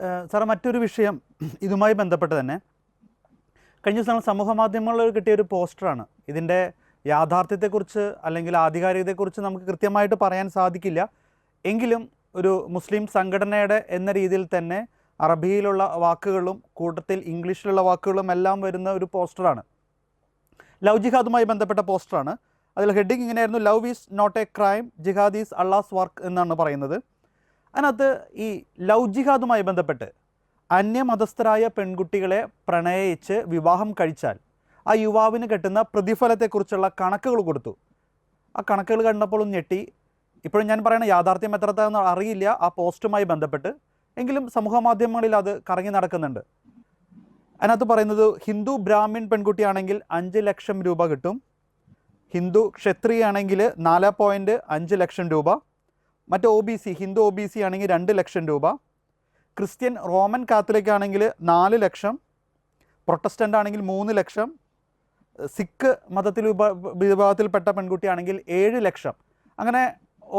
സാറേ മറ്റൊരു വിഷയം ഇതുമായി ബന്ധപ്പെട്ട് തന്നെ. കഴിഞ്ഞ ദിവസം സമൂഹ മാധ്യമങ്ങളിൽ കിട്ടിയ ഒരു പോസ്റ്ററാണ്. ഇതിന്റെ യാഥാർത്ഥ്യത്തെക്കുറിച്ച് അല്ലെങ്കിൽ ആധികാരികതയെക്കുറിച്ച് നമുക്ക് കൃത്യമായിട്ട് പറയാൻ സാധിക്കില്ല. എങ്കിലും ഒരു മുസ്ലിം സംഘടനയുടെ എന്ന രീതിയിൽ തന്നെ അറബിയിലുള്ള വാക്കുകളും കൂട്ടത്തിൽ ഇംഗ്ലീഷിലുള്ള വാക്കുകളും എല്ലാം വരുന്ന ഒരു പോസ്റ്ററാണ്. ലവ് ജിഹാദുമായി ബന്ധപ്പെട്ട പോസ്റ്ററാണ്. അതിൽ ഹെഡിങ് ഇങ്ങനെയായിരുന്നു love is not a crime jihad is Allah's work എന്നാണ് പറയുന്നത്. അതിനകത്ത് ഈ ലവ് ജിഹാദുമായി ബന്ധപ്പെട്ട് അന്യമതസ്ഥരായ പെൺകുട്ടികളെ പ്രണയിച്ച് വിവാഹം കഴിച്ചാൽ ആ യുവാവിന് കിട്ടുന്ന പ്രതിഫലത്തെക്കുറിച്ചുള്ള കണക്കുകൾ കൊടുത്തു. ആ കണക്കുകൾ കണ്ടപ്പോൾ ഒന്ന് ഞെട്ടി. ഇപ്പോഴും ഞാൻ പറയണ യാഥാർത്ഥ്യം എത്രത്താന്ന് അറിയില്ല. ആ പോസ്റ്റുമായി ബന്ധപ്പെട്ട് എങ്കിലും സമൂഹ മാധ്യമങ്ങളിൽ അത് കറങ്ങി നടക്കുന്നുണ്ട്. അതിനകത്ത് പറയുന്നത് ഹിന്ദു ബ്രാഹ്മിൺ പെൺകുട്ടിയാണെങ്കിൽ അഞ്ച് ലക്ഷം രൂപ കിട്ടും. ഹിന്ദു ക്ഷത്രിയാണെങ്കിൽ നാല് പോയിന്റ് അഞ്ച് ലക്ഷം രൂപ. മറ്റ് O B C Hindu O B C ആണെങ്കിൽ രണ്ട് ലക്ഷം രൂപ ക്രിസ്ത്യൻ റോമൻ കാത്തലിക് ആണെങ്കിൽ നാല് ലക്ഷം പ്രൊട്ടസ്റ്റന്റ് ആണെങ്കിൽ മൂന്ന് ലക്ഷം സിഖ് മതത്തിൽ വിഭാഗത്തിൽപ്പെട്ട പെൺകുട്ടിയാണെങ്കിൽ ഏഴ് ലക്ഷം. അങ്ങനെ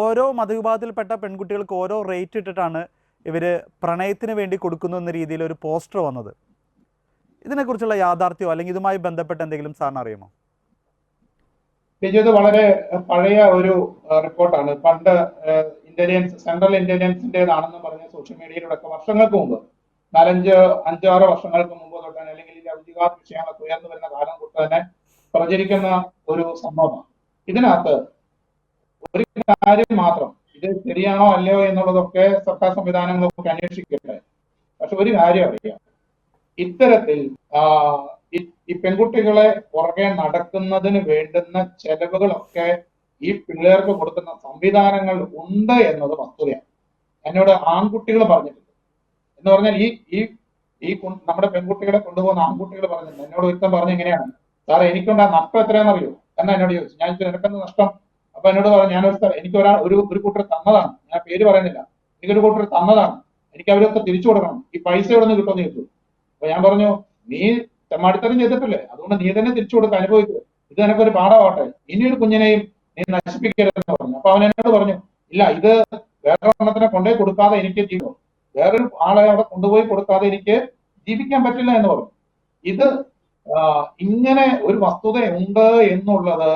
ഓരോ മതവിഭാഗത്തിൽപ്പെട്ട പെൺകുട്ടികൾക്ക് ഓരോ റേറ്റ് ഇട്ടിട്ടാണ് ഇവർ പ്രണയത്തിന് വേണ്ടി കൊടുക്കുന്നു എന്ന രീതിയിൽ ഒരു പോസ്റ്റർ വന്നത്. ഇതിനെക്കുറിച്ചുള്ള യാഥാർത്ഥ്യമോ അല്ലെങ്കിൽ ഇതുമായി ബന്ധപ്പെട്ട് എന്തെങ്കിലും സാറിന് അറിയുമോ? ഇത് വളരെ പഴയ ഒരു റിപ്പോർട്ടാണ്. പണ്ട് ഇന്റലിജൻസ് സെൻട്രൽ ഇന്റലിജൻസിന്റേതാണെന്ന് പറഞ്ഞ സോഷ്യൽ മീഡിയയിലൂടെ വർഷങ്ങൾക്ക് മുമ്പ് നാലഞ്ച് അഞ്ചാറ് വർഷങ്ങൾക്ക് മുമ്പ് തൊട്ട് തന്നെ അല്ലെങ്കിൽ ഈ ഔദ്യോഗിക വിഷയങ്ങളൊക്കെ ഉയർന്നു വരുന്ന കാലം തൊട്ട് തന്നെ പ്രചരിക്കുന്ന ഒരു സംഭവമാണ്. ഇതിനകത്ത് ഒരു കാര്യം മാത്രം ഇത് ശരിയാണോ അല്ലയോ എന്നുള്ളതൊക്കെ സർക്കാർ സംവിധാനങ്ങളൊക്കെ അന്വേഷിക്കട്ടെ. പക്ഷെ ഒരു കാര്യം അറിയാം ഇത്തരത്തിൽ ഈ- പെൺകുട്ടികളെ പുറകെ നടക്കുന്നതിന് വേണ്ടുന്ന ചെലവുകളൊക്കെ ഈ പിള്ളേർക്ക് കൊടുക്കുന്ന സംവിധാനങ്ങൾ ഉണ്ട് എന്നത് വസ്തുതയാണ്. എന്നോട് ആൺകുട്ടികൾ പറഞ്ഞിട്ടുണ്ട്. എന്ന് പറഞ്ഞാൽ ഈ ഈ ഈ നമ്മുടെ പെൺകുട്ടികളെ കൊണ്ടുപോകുന്ന ആൺകുട്ടികൾ പറഞ്ഞിട്ടുണ്ട്. എന്നോട് ഒരുത്തം പറഞ്ഞു എങ്ങനെയാണ് സാറേ എനിക്കുണ്ടാ നഷ്ടം എത്രയാണെന്ന് അറിയോ എന്നാ എന്നോട് ചോദിച്ചു. ഞാൻ നിനക്കെന്ത് നഷ്ടം? അപ്പൊ എന്നോട് പറഞ്ഞു ഞാനൊരു സ്ഥലം എനിക്ക് ഒരാൾ ഒരു ഒരു കൂട്ടർ തന്നതാണ്. ഞാൻ പേര് പറയുന്നില്ല. എനിക്കൊരു കൂട്ടർ തന്നതാണ്. എനിക്ക് അവരൊക്കെ തിരിച്ചു കൊടുക്കണം. ഈ പൈസ എവിടെ നിന്ന് കിട്ടുമെന്ന് ചോദിച്ചു. അപ്പൊ ഞാൻ പറഞ്ഞു നീ തെമ്മാടിത്തരം ചെയ്തിട്ടില്ലേ? അതുകൊണ്ട് നീ തന്നെ തിരിച്ചു കൊടുക്കുക അനുഭവിക്കുക ഇത് നിനക്കൊരു പാഠമാവട്ടെ. ഇനി ഒരു കുഞ്ഞിനെയും നീ നശിപ്പിക്കരുതെന്ന് പറഞ്ഞു. അപ്പൊ അവൻ എന്നോട് പറഞ്ഞു ഇല്ല ഇത് വേറെ എണ്ണത്തിനെ കൊണ്ടുപോയി കൊടുക്കാതെ എനിക്ക് ജീവിതം. വേറൊരു ആളെ അവിടെ കൊണ്ടുപോയി കൊടുക്കാതെ എനിക്ക് ജീവിക്കാൻ പറ്റില്ല എന്ന് പറഞ്ഞു. ഇത് ഇങ്ങനെ ഒരു വസ്തുത ഉണ്ട് എന്നുള്ളത്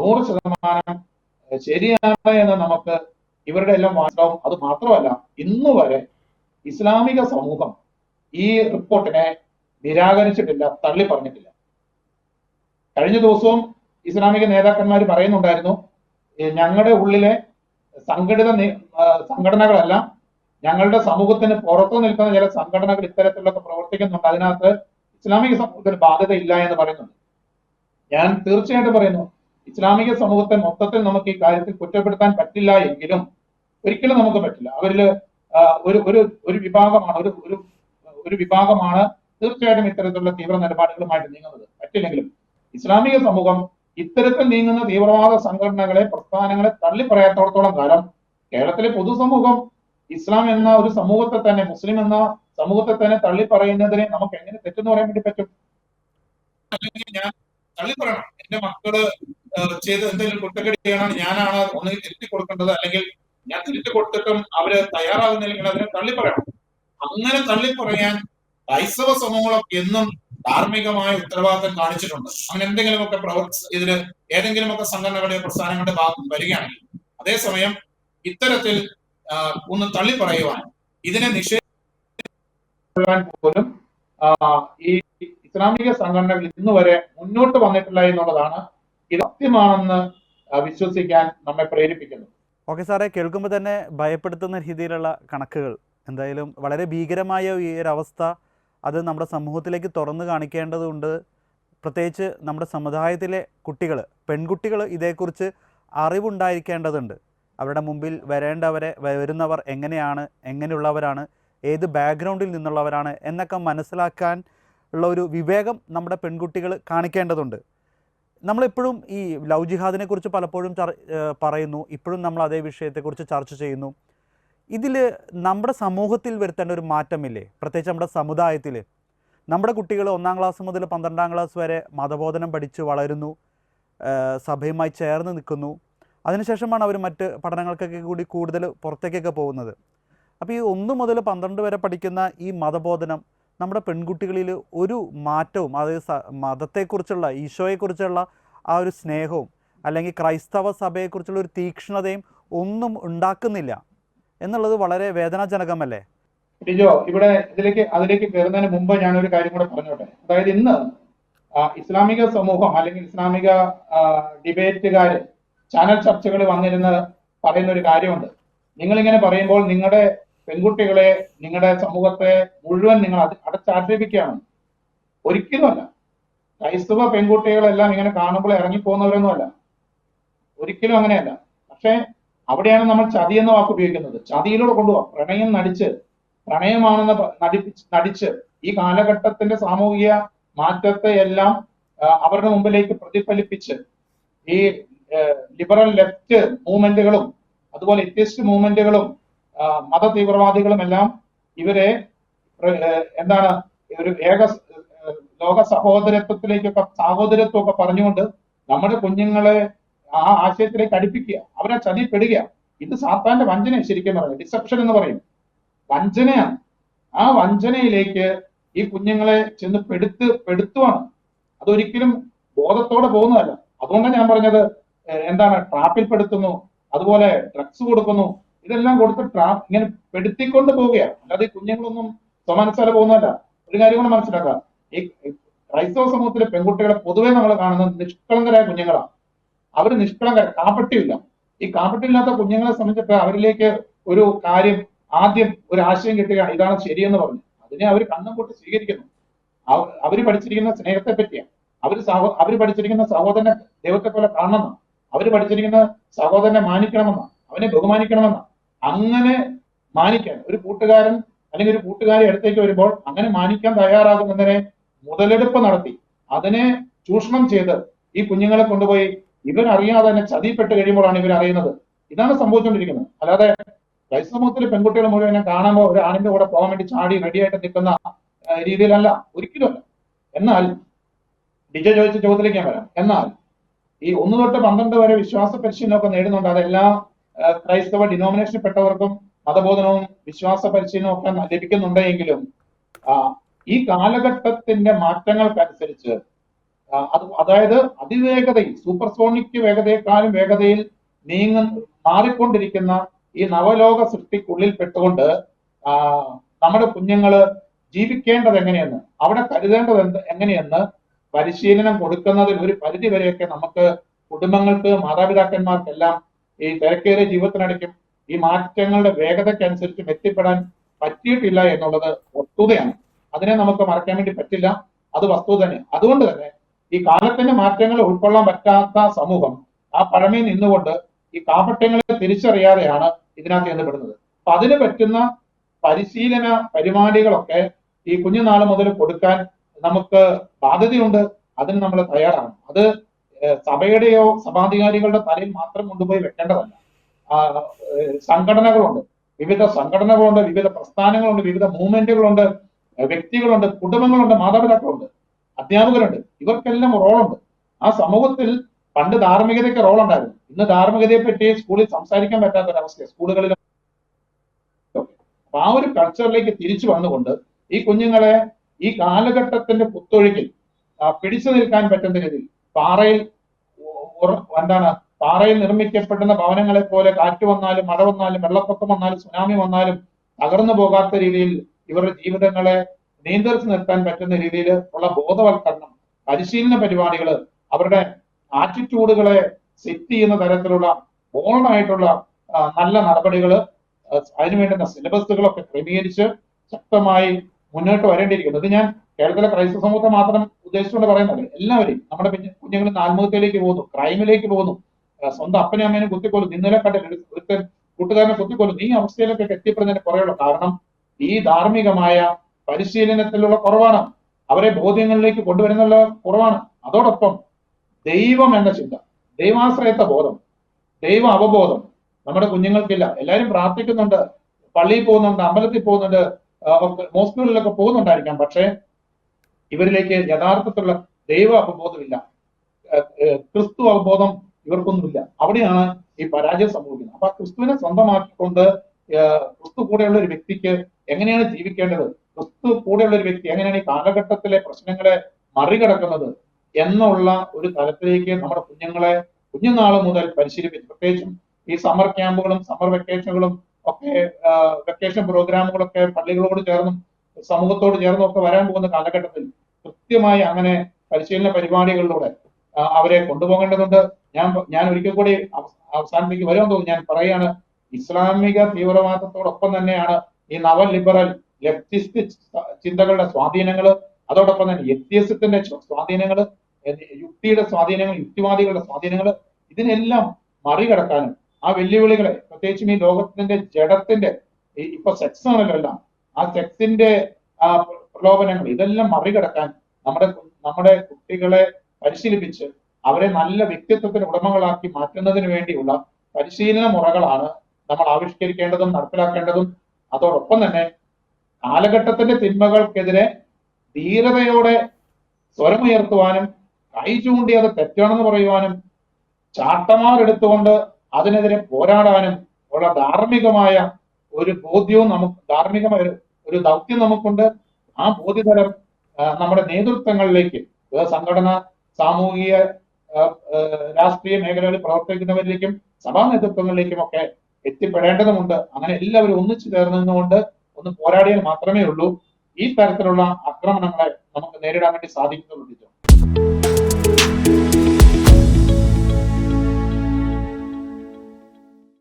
നൂറ് ശതമാനം ശരിയാണ് എന്ന് നമുക്ക് ഇവരുടെ എല്ലാം വാസ്തവം അത് മാത്രമല്ല ഇന്നുവരെ ഇസ്ലാമിക സമൂഹം ഈ റിപ്പോർട്ടിനെ നിരാകരിച്ചിട്ടില്ല തള്ളി പറഞ്ഞിട്ടില്ല കഴിഞ്ഞ ദിവസവും ഇസ്ലാമിക നേതാക്കന്മാർ പറയുന്നുണ്ടായിരുന്നു ഞങ്ങളുടെ ഉള്ളിലെ സംഘടിത സംഘടനകളല്ല ഞങ്ങളുടെ സമൂഹത്തിന് പുറത്തു നിൽക്കുന്ന ചില സംഘടനകൾ ഇത്തരത്തിലൊക്കെ പ്രവർത്തിക്കുന്നുണ്ട്. അതിനകത്ത് ഇസ്ലാമിക സമൂഹത്തിന് ബാധ്യത ഇല്ല എന്ന് പറയുന്നുണ്ട്. ഞാൻ തീർച്ചയായിട്ടും പറയുന്നു ഇസ്ലാമിക സമൂഹത്തെ മൊത്തത്തിൽ നമുക്ക് ഈ കാര്യത്തിൽ കുറ്റപ്പെടുത്താൻ പറ്റില്ല എങ്കിലും ഒരിക്കലും നമുക്ക് പറ്റില്ല. അവരിൽ ഒരു ഒരു ഒരു വിഭാഗമാണ് ഒരു ഒരു ഒരു വിഭാഗമാണ് തീർച്ചയായിട്ടും ഇത്തരത്തിലുള്ള തീവ്ര നിലപാടുകളുമായിട്ട് നീങ്ങുന്നത്. പറ്റില്ലെങ്കിലും ഇസ്ലാമിക സമൂഹം ഇത്തരത്തിൽ നീങ്ങുന്ന തീവ്രവാദ സംഘടനകളെ പ്രസ്ഥാനങ്ങളെ തള്ളി പറയാത്തോടത്തോളം കാലം കേരളത്തിലെ പൊതുസമൂഹം ഇസ്ലാം എന്ന ഒരു സമൂഹത്തെ തന്നെ മുസ്ലിം എന്ന സമൂഹത്തെ തന്നെ തള്ളി പറയുന്നതിനെ നമുക്ക് എങ്ങനെ തെറ്റെന്ന് പറയാൻ വേണ്ടി പറ്റും? അല്ലെങ്കിൽ ഞാൻ തള്ളി പറയണം എന്റെ മക്കൾ ചെയ്ത് എന്തെങ്കിലും കുറ്റക്കെട്ട് ചെയ്യണം ഞാനാണ് ഒന്നുകിൽ തിരുത്തി കൊടുക്കേണ്ടത് അല്ലെങ്കിൽ ഞാൻ തിരുത്തി കൊടുത്തിട്ടും അവർ തയ്യാറാകുന്നില്ലെങ്കിൽ അതിനെ തള്ളി പറയണം അങ്ങനെ തള്ളിപ്പറയാൻ ക്രൈസ്തവ സമൂഹങ്ങളൊക്കെ എന്നും ധാർമ്മികമായ ഉത്തരവാദിത്തം കാണിച്ചിട്ടുണ്ട്. അങ്ങനെ എന്തെങ്കിലുമൊക്കെ പ്രവർത്തി ഇതിൽ ഏതെങ്കിലുമൊക്കെ സംഘടനകളുടെ പ്രസ്ഥാനങ്ങളുടെ ഭാഗത്ത് വരികയാണെങ്കിൽ അതേസമയം ഇത്തരത്തിൽ ഒന്ന് തള്ളി പറയുവാൻ ഇതിനെ നിഷേധിക്കാൻ പോലും ഈ ഇസ്ലാമിക സംഘടനകൾ ഇന്ന് വരെ മുന്നോട്ട് വന്നിട്ടില്ല എന്നുള്ളതാണ് ഇത് സത്യമാണെന്ന് വിശ്വസിക്കാൻ നമ്മെ പ്രേരിപ്പിക്കുന്നത്. ഓക്കെ സാറേ കേൾക്കുമ്പോൾ തന്നെ ഭയപ്പെടുത്തുന്ന രീതിയിലുള്ള കണക്കുകൾ. എന്തായാലും വളരെ ഭീകരമായ ഈ ഒരു അവസ്ഥ അത് നമ്മുടെ സമൂഹത്തിലേക്ക് തുറന്നു കാണിക്കേണ്ടതുണ്ട്. പ്രത്യേകിച്ച് നമ്മുടെ സമുദായത്തിലെ കുട്ടികൾ പെൺകുട്ടികൾ ഇതേക്കുറിച്ച് അറിവുണ്ടായിരിക്കേണ്ടതുണ്ട്. അവരുടെ മുമ്പിൽ വരേണ്ടവരെ വരുന്നവർ എങ്ങനെയാണ് എങ്ങനെയുള്ളവരാണ് ഏത് ബാക്ക്ഗ്രൗണ്ടിൽ നിന്നുള്ളവരാണ് എന്നൊക്കെ മനസ്സിലാക്കാൻ ഉള്ള ഒരു വിവേകം നമ്മുടെ പെൺകുട്ടികൾ കാണിക്കേണ്ടതുണ്ട്. നമ്മളെപ്പോഴും ഈ ലവ് ജിഹാദിനെക്കുറിച്ച് പലപ്പോഴും പറയുന്നു. ഇപ്പോഴും നമ്മൾ അതേ വിഷയത്തെക്കുറിച്ച് ചർച്ച ചെയ്യുന്നു. ഇതിൽ നമ്മുടെ സമൂഹത്തിൽ വരുത്തേണ്ട ഒരു മാറ്റമില്ലേ? പ്രത്യേകിച്ച് നമ്മുടെ സമുദായത്തിൽ നമ്മുടെ കുട്ടികൾ ഒന്നാം ക്ലാസ് മുതൽ പന്ത്രണ്ടാം ക്ലാസ് വരെ മതബോധനം പഠിച്ച് വളരുന്നു സഭയുമായി ചേർന്ന് നിൽക്കുന്നു. അതിനുശേഷമാണ് അവർ മറ്റ് പഠനങ്ങൾക്കൊക്കെ കൂടി കൂടുതൽ പുറത്തേക്കൊക്കെ പോകുന്നത്. അപ്പോൾ ഈ ഒന്ന് മുതൽ പന്ത്രണ്ട് വരെ പഠിക്കുന്ന ഈ മതബോധനം നമ്മുടെ പെൺകുട്ടികളിൽ ഒരു മാറ്റവും അതായത് മതത്തെക്കുറിച്ചുള്ള ഈശോയെക്കുറിച്ചുള്ള ആ ഒരു സ്നേഹവും അല്ലെങ്കിൽ ക്രൈസ്തവ സഭയെക്കുറിച്ചുള്ള ഒരു തീക്ഷ്ണതയും ഒന്നും ഉണ്ടാക്കുന്നില്ല. എന്നുള്ളത് വളരെ വേദനാജനകമല്ലേ? ടിജോ ഇവിടെ ഇതിലേക്ക് അതിലേക്ക് കയറുന്നതിന് മുമ്പ് ഞാൻ ഒരു കാര്യം കൂടെ പറഞ്ഞോട്ടെ. അതായത് ഇന്ന് ഇസ്ലാമിക സമൂഹം അല്ലെങ്കിൽ ഇസ്ലാമിക ഡിബേറ്റുകാർ ചാനൽ ചർച്ചകൾ വന്നിരുന്ന് പറയുന്ന ഒരു കാര്യമുണ്ട്. നിങ്ങൾ ഇങ്ങനെ പറയുമ്പോൾ നിങ്ങളുടെ പെൺകുട്ടികളെ നിങ്ങളുടെ സമൂഹത്തെ മുഴുവൻ നിങ്ങൾ അടച്ചാക്ഷേപിക്കുകയാണ്. ഒരിക്കലുമല്ല. ക്രൈസ്തവ പെൺകുട്ടികളെല്ലാം ഇങ്ങനെ കാണുമ്പോൾ ഇറങ്ങിപ്പോകുന്നവരൊന്നുമല്ല. ഒരിക്കലും അങ്ങനെയല്ല. പക്ഷേ അവിടെയാണ് നമ്മൾ ചതി എന്ന വാക്ക് ഉപയോഗിക്കുന്നത്. ചതിയിലൂടെ കൊണ്ടുപോകാം പ്രണയം നടിച്ച് പ്രണയമാണെന്ന് നടിപ്പിച്ച് നടിച്ച് ഈ കാലഘട്ടത്തിന്റെ സാമൂഹിക മാറ്റത്തെ എല്ലാം അവരുടെ മുമ്പിലേക്ക് പ്രതിഫലിപ്പിച്ച് ഈ ലിബറൽ ലെഫ്റ്റ് മൂവ്മെന്റുകളും അതുപോലെ ഇത്യസ്റ്റ് മൂവ്മെന്റുകളും മത തീവ്രവാദികളും എല്ലാം ഇവരെ എന്താണ് ഒരു ഏക ലോക സഹോദരത്വത്തിലേക്കൊക്കെ സാഹോദര്യത്വമൊക്കെ പറഞ്ഞുകൊണ്ട് നമ്മുടെ കുഞ്ഞുങ്ങളെ ആ ആശയത്തിലേക്ക് അടുപ്പിക്കുക അവരെ ചതിപ്പെടുക. ഇത് സാത്താന്റെ വഞ്ചന ശരിക്കും പറയുന്നത്. ഡിസപ്ഷൻ എന്ന് പറയും. വഞ്ചനയാണ്. ആ വഞ്ചനയിലേക്ക് ഈ കുഞ്ഞുങ്ങളെ ചെന്ന് പെടുത്ത് പെടുത്തുവാണ്. അതൊരിക്കലും ബോധത്തോടെ പോകുന്നതല്ല. അതുകൊണ്ടാണ് ഞാൻ പറഞ്ഞത് എന്താണ് ട്രാപ്പിൽ പെടുത്തുന്നു അതുപോലെ ഡ്രഗ്സ് കൊടുക്കുന്നു ഇതെല്ലാം കൊടുത്ത് ട്രാപ്പ് ഇങ്ങനെ പെടുത്തിക്കൊണ്ട് പോവുകയാണ്. അല്ലാതെ കുഞ്ഞുങ്ങളൊന്നും സ്വമനസ്സാലെ പോകുന്നതല്ല. ഒരു കാര്യം കൂടെ മനസ്സിലാക്കാം. ഈ ക്രൈസ്തവ സമൂഹത്തിലെ പെൺകുട്ടികളെ പൊതുവെ നമ്മൾ കാണുന്നത് നിഷ്കളങ്കരായ കുഞ്ഞുങ്ങളാണ്. അവർ നിഷ്കളങ്ക കാപ്പട്ടിയില്ല ഈ കാപ്പട്യമില്ലാത്ത കുഞ്ഞുങ്ങളെ സംബന്ധിച്ചിട്ട് അവരിലേക്ക് ഒരു കാര്യം ആദ്യം ഒരു ആശയം കിട്ടുകയാണ് ഇതാണ് ശരിയെന്ന് പറഞ്ഞു. അതിനെ അവർ കണ്ണും കൂട്ടി സ്വീകരിക്കുന്നു അവർ പഠിച്ചിരിക്കുന്ന സ്നേഹത്തെ പറ്റിയാണ് അവർ സഹോ അവർ പഠിച്ചിരിക്കുന്ന സഹോദരനെ ദൈവത്തെ പോലെ കാണണമെന്നാണ് അവർ പഠിച്ചിരിക്കുന്ന സഹോദരനെ മാനിക്കണമെന്നാണ് അവനെ ബഹുമാനിക്കണമെന്നാണ് അങ്ങനെ മാനിക്കാൻ ഒരു കൂട്ടുകാരൻ അല്ലെങ്കിൽ ഒരു കൂട്ടുകാരി അടുത്തേക്ക് വരുമ്പോൾ അങ്ങനെ മാനിക്കാൻ തയ്യാറാകുന്നതിനെ മുതലെടുപ്പ് നടത്തി. അതിനെ ചൂഷണം ചെയ്ത് ഈ കുഞ്ഞുങ്ങളെ കൊണ്ടുപോയി ഇവരറിയാതെ തന്നെ ചതിപ്പെട്ട് കഴിയുമ്പോഴാണ് ഇവർ അറിയുന്നത് ഇതാണ് സംഭവിച്ചുകൊണ്ടിരിക്കുന്നത്. അല്ലാതെ ക്രൈസ്തവ സമൂഹത്തിലെ പെൺകുട്ടികൾ മുഴുവൻ ഞാൻ കാണുമ്പോൾ ഒരു ആണിന്റെ കൂടെ പോകാൻ വേണ്ടി ചാടി റെഡിയായിട്ട് നിൽക്കുന്ന രീതിയിലല്ല. ഒരിക്കലുമല്ല. എന്നാൽ ഡിജ ചോദിച്ച ചോദ്യത്തിലേക്ക് ഞാൻ വരാം. എന്നാൽ ഈ ഒന്ന് തൊട്ട് പന്ത്രണ്ട് വരെ വിശ്വാസ പരിശീലനമൊക്കെ നേടുന്നുണ്ട്. അതെല്ലാ ക്രൈസ്തവ ക്രൈസ്തവ ഡിനോമിനേഷനിൽപ്പെട്ടവർക്കും മതബോധനവും വിശ്വാസ പരിശീലനവും ഒക്കെ ലഭിക്കുന്നുണ്ടെങ്കിലും ഈ കാലഘട്ടത്തിന്റെ മാറ്റങ്ങൾക്കനുസരിച്ച് അത് അതായത് അതിവേഗതയിൽ സൂപ്പർസോണിക് വേഗതയെക്കാളും വേഗതയിൽ നീങ്ങ മാറിക്കൊണ്ടിരിക്കുന്ന ഈ നവലോക സൃഷ്ടിക്കുള്ളിൽ പെട്ടുകൊണ്ട് നമ്മുടെ കുഞ്ഞുങ്ങൾ ജീവിക്കേണ്ടത് എങ്ങനെയെന്ന് അവിടെ കരുതേണ്ടത് എന്ത് എങ്ങനെയെന്ന് പരിശീലനം കൊടുക്കുന്നതിൽ ഒരു പരിധി വരെയൊക്കെ നമുക്ക് കുടുംബങ്ങൾക്ക് മാതാപിതാക്കന്മാർക്കെല്ലാം ഈ തിരക്കേറിയ ജീവിതത്തിനടയ്ക്കും ഈ മാറ്റങ്ങളുടെ വേഗതയ്ക്കനുസരിച്ചും എത്തിപ്പെടാൻ പറ്റിയിട്ടില്ല എന്നുള്ളത് വസ്തുതയാണ്. അതിനെ നമുക്ക് മറക്കാൻ വേണ്ടി പറ്റില്ല. അത് വസ്തുത തന്നെ. അതുകൊണ്ട് തന്നെ ഈ കാലത്തിന്റെ മാറ്റങ്ങൾ ഉൾക്കൊള്ളാൻ പറ്റാത്ത സമൂഹം ആ പഴമയിൽ നിന്നുകൊണ്ട് ഈ കാപട്യങ്ങളെ തിരിച്ചറിയാതെയാണ് ഇതിനകത്ത് ചെന്നപ്പെടുന്നത് അപ്പൊ അതിന് പറ്റുന്ന പരിശീലന പരിപാടികളൊക്കെ ഈ കുഞ്ഞുനാൾ മുതൽ കൊടുക്കാൻ നമുക്ക് ബാധ്യതയുണ്ട്. അതിന് നമ്മൾ തയ്യാറാണ്. അത് സഭയുടെയോ സഭാധികാരികളുടെ തലയിൽ മാത്രം കൊണ്ടുപോയി വെക്കേണ്ടതല്ല. സംഘടനകളുണ്ട്. വിവിധ സംഘടനകളുണ്ട് വിവിധ പ്രസ്ഥാനങ്ങളുണ്ട് വിവിധ മൂവ്മെന്റുകളുണ്ട് വ്യക്തികളുണ്ട് കുടുംബങ്ങളുണ്ട് മാതാപിതാക്കളുണ്ട്. അധ്യാപകരുണ്ട്. ഇവർക്കെല്ലാം റോളുണ്ട്. ആ സമൂഹത്തിൽ പണ്ട് ധാർമ്മികതയ്ക്ക് റോൾ ഉണ്ടായിരുന്നു ഇന്ന് ധാർമ്മികതയെ പറ്റി സ്കൂളിൽ സംസാരിക്കാൻ പറ്റാത്ത ഒരവസ്ഥ സ്കൂളുകളിൽ അപ്പൊ ആ ഒരു കൾച്ചറിലേക്ക് തിരിച്ചു വന്നുകൊണ്ട് ഈ കുഞ്ഞുങ്ങളെ ഈ കാലഘട്ടത്തിന്റെ പുത്തൊഴുക്കിൽ പിടിച്ചു നിൽക്കാൻ പറ്റുന്ന രീതിയിൽ പാറയിൽ എന്താണ് പാറയിൽ നിർമ്മിക്കപ്പെടുന്ന ഭവനങ്ങളെ പോലെ കാറ്റ് വന്നാലും മഴ വന്നാലും വെള്ളപ്പൊക്കം വന്നാലും സുനാമി വന്നാലും തകർന്നു പോകാത്ത രീതിയിൽ ഇവരുടെ ജീവിതങ്ങളെ നിയന്ത്രിച്ചു നിർത്താൻ പറ്റുന്ന രീതിയിൽ ഉള്ള ബോധവൽക്കരണം പരിശീലന പരിപാടികൾ അവരുടെ ആറ്റിറ്റ്യൂഡുകളെ സെറ്റ് ചെയ്യുന്ന തരത്തിലുള്ള ബോൾഡായിട്ടുള്ള നല്ല നടപടികൾ അതിനു വേണ്ടുന്ന സിലബസുകളൊക്കെ ക്രമീകരിച്ച് ശക്തമായി മുന്നോട്ട് വരേണ്ടിയിരിക്കുന്നു. ഇത് ഞാൻ കേരളത്തിലെ ക്രൈസ്തവ സമൂഹത്തെ മാത്രം ഉദ്ദേശിച്ചുകൊണ്ട് പറയുന്നുണ്ട് എല്ലാവരും നമ്മുടെ കുഞ്ഞ് കുഞ്ഞുങ്ങൾ ആത്മഹത്യയിലേക്ക് പോകുന്നു ക്രൈമിലേക്ക് പോകുന്നു. സ്വന്തം അപ്പനെ അമ്മേനെ കുത്തിക്കൊല്ലും. ഇന്നലെ കണ്ട ഒരുത്തൻ കൂട്ടുകാരനെ കുത്തിക്കൊല്ലും. ഈ അവസ്ഥയിലൊക്കെ എത്തിപ്പെടുന്നതിന് കുറയുള്ള കാരണം ഈ ധാർമ്മികമായ പരിശീലനത്തിലുള്ള കുറവാണ്. അവരെ ബോധ്യങ്ങളിലേക്ക് കൊണ്ടുവരുന്നുള്ള കുറവാണ്. അതോടൊപ്പം ദൈവം എന്ന ചിന്ത ദൈവാശ്രയത്വ ബോധം ദൈവ അവബോധം നമ്മുടെ കുഞ്ഞുങ്ങൾക്കില്ല. എല്ലാവരും പ്രാർത്ഥിക്കുന്നുണ്ട് പള്ളിയിൽ പോകുന്നുണ്ട് അമ്പലത്തിൽ പോകുന്നുണ്ട് മോസ്കുകളിലൊക്കെ പോകുന്നുണ്ടായിരിക്കാം. പക്ഷേ ഇവരിലേക്ക് യഥാർത്ഥത്തിലുള്ള ദൈവ അവബോധമില്ല. ക്രിസ്തു അവബോധം ഇവർക്കൊന്നുമില്ല. അവിടെയാണ് ഈ പരാജയം സംഭവിക്കുന്നത്. അപ്പൊ ആ ക്രിസ്തുവിനെ സ്വന്തമാക്കിക്കൊണ്ട് ക്രിസ്തു കൂടെയുള്ള ഒരു വ്യക്തിക്ക് എങ്ങനെയാണ് ജീവിക്കേണ്ടത്? കൂടെയുള്ള ഒരു വ്യക്തി എങ്ങനെയാണ് ഈ കാലഘട്ടത്തിലെ പ്രശ്നങ്ങളെ മറികടക്കുന്നത് എന്നുള്ള ഒരു തലത്തിലേക്ക് നമ്മുടെ കുഞ്ഞുങ്ങളെ കുഞ്ഞുനാൾ മുതൽ പരിശീലിപ്പിച്ചു. പ്രത്യേകിച്ചും ഈ സമ്മർ ക്യാമ്പുകളും സമ്മർ വെക്കേഷനുകളും ഒക്കെ വെക്കേഷൻ പ്രോഗ്രാമുകളൊക്കെ പള്ളികളോട് ചേർന്നും സമൂഹത്തോട് ചേർന്നും ഒക്കെ വരാൻ പോകുന്ന കാലഘട്ടത്തിൽ കൃത്യമായി അങ്ങനെ പരിശീലന പരിപാടികളിലൂടെ അവരെ കൊണ്ടുപോകേണ്ടതുണ്ട്. ഞാൻ ഞാൻ ഒരിക്കൽ കൂടി അവസാനിപ്പിക്കും. വരുമെന്ന് തോന്നുന്നു ഞാൻ പറയാണ് ഇസ്ലാമിക തീവ്രവാദത്തോടൊപ്പം തന്നെയാണ് ഈ നവ ലിബറൽ ലെഫ്റ്റിസ്റ്റ് ചിന്തകളുടെ സ്വാധീനങ്ങൾ അതോടൊപ്പം തന്നെ എത്തിയസത്തിന്റെ സ്വാധീനങ്ങൾ യുക്തിയുടെ സ്വാധീനങ്ങൾ യുക്തിവാദികളുടെ സ്വാധീനങ്ങൾ ഇതിനെല്ലാം മറികടക്കാനും ആ വെല്ലുവിളികളെ പ്രത്യേകിച്ചും ഈ ലോകത്തിന്റെ ജഡത്തിന്റെ ഇപ്പൊ സെക്സ് ആണല്ലോ എല്ലാം. ആ സെക്സിന്റെ പ്രലോഭനങ്ങൾ ഇതെല്ലാം മറികടക്കാൻ നമ്മുടെ നമ്മുടെ കുട്ടികളെ പരിശീലിപ്പിച്ച് അവരെ നല്ല വ്യക്തിത്വത്തിന് ഉടമകളാക്കി മാറ്റുന്നതിന് വേണ്ടിയുള്ള പരിശീലന മുറകളാണ് നമ്മൾ ആവിഷ്കരിക്കേണ്ടതും നടപ്പിലാക്കേണ്ടതും. അതോടൊപ്പം തന്നെ കാലഘട്ടത്തിന്റെ തിന്മകൾക്കെതിരെ ധീരതയോടെ സ്വരമുയർത്തുവാനും കൈ ചൂണ്ടി അത് തെറ്റാണെന്ന് പറയുവാനും ചാട്ടമാരെടുത്തുകൊണ്ട് അതിനെതിരെ പോരാടാനും ഉള്ള ധാർമ്മികമായ ഒരു ബോധ്യവും നമുക്ക് ധാർമ്മികമായ ഒരു ദൗത്യം നമുക്കുണ്ട്. ആ ബോധ്യതലം നമ്മുടെ നേതൃത്വങ്ങളിലേക്ക് സംഘടന സാമൂഹിക രാഷ്ട്രീയ മേഖലകളിൽ പ്രവർത്തിക്കുന്നവരിലേക്കും സഭാ നേതൃത്വങ്ങളിലേക്കും ഒക്കെ എത്തിപ്പെടേണ്ടതുണ്ട് അങ്ങനെ എല്ലാവരും ഒന്നിച്ചു ചേർന്നുകൊണ്ട് ഒന്ന് പോരാടിയാൽ മാത്രമേ ഉള്ളൂ ഈ തരത്തിലുള്ള ആക്രമണങ്ങളെ നമുക്ക് നേരിടാൻ വേണ്ടി സാധിക്കുന്നുള്ളൂ